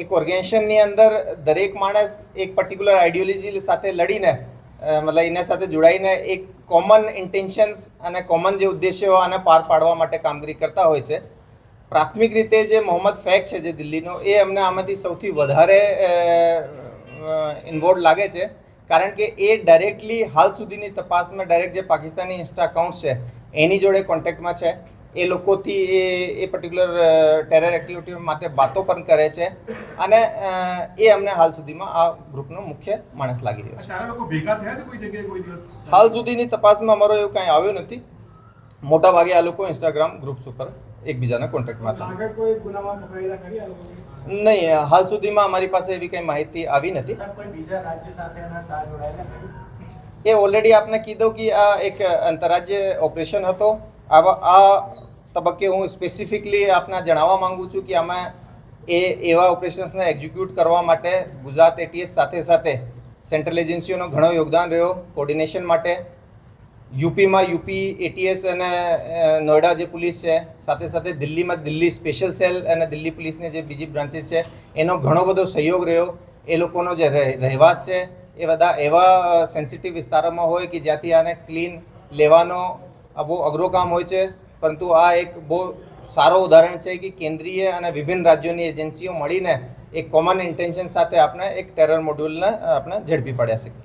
એક ઓર્ગેનાઇઝેશનની અંદર દરેક માણસ એક પર્ટિક્યુલર આઈડિયોલોજી સાથે લડીને મતલબ એના સાથે જોડાઈને એક કોમન ઇન્ટેન્શન્સ અને કોમન જે ઉદ્દેશ્યો આને પાર પાડવા માટે કામગીરી કરતા હોય છે. પ્રાથમિક રીતે જે મોહમ્મદ ફેક છે જે દિલ્હીનો, એ અમને આમાંથી સૌથી વધારે ઇન્વોલ્વ લાગે છે. કારણ કે એ ડાયરેક્ટલી હાલ સુધીની તપાસમાં ડાયરેક્ટ જે પાકિસ્તાની ઇન્સ્ટા અકાઉન્ટ છે, એની જોડે કોન્ટેક્ટમાં છે. એ લોકોથી એ એ પર્ટિક્યુલર ટેરર એક્ટિવિટી માટે વાતો પણ કરે છે. અને એ અમને હાલ સુધીમાં આ ગ્રુપનો મુખ્ય માણસ લાગી રહ્યો છે. ચાર લોકો ભેગા થયા છે કોઈ જગ્યાએ કોઈ દિવસ? હાલ સુધીની તપાસમાં અમારો એવું કાંઈ આવ્યું નથી. મોટા ભાગે આ લોકો ઇન્સ્ટાગ્રામ ગ્રુપ્સ ઉપર એકબીજાના કોન્ટેક્ટમાં હતા. નહીં હાલ સુધીમાં અમારી પાસે એવી કંઈ માહિતી આવી નથી. એ ઓલરેડી આપને કીધું કે આ એક આંતરરાજ્ય ઓપરેશન હતો. આ તબક્કે હું સ્પેસિફિકલી આપને જણાવવા માંગુ છું કે આમાં એ એવા ઓપરેશન્સને એક્ઝિક્યુટ કરવા માટે ગુજરાત એટીએસ સાથે સાથે સેન્ટ્રલ એજન્સીઓનો ઘણો યોગદાન રહ્યો કોર્ડિનેશન માટે. યુપીમાં યુપી એટીએસ અને નોઈડા જે પોલીસ છે, સાથે સાથે દિલ્હીમાં દિલ્હી સ્પેશિયલ સેલ અને દિલ્હી પોલીસની જે બીજી બ્રાન્ચીસ છે, એનો ઘણો બધો સહયોગ રહ્યો. એ લોકોનો જે રહે- રહેવાસ છે, એ બધા એવા સેન્સિટિવ વિસ્તારોમાં હોય કે જ્યાંથી આને ક્લીન લેવાનો આ બહુ અઘરું કામ હોય છે, પરંતુ આ એક બહુ સારો ઉદાહરણ છે કે કેન્દ્રીય અને વિભિન્ન રાજ્યોની એજન્સીઓ મળીને એક કોમન ઇન્ટેન્શન સાથે આપણે એક ટેરર મોડ્યુલને આપણે ઝડપી પાડ્યા શકીએ.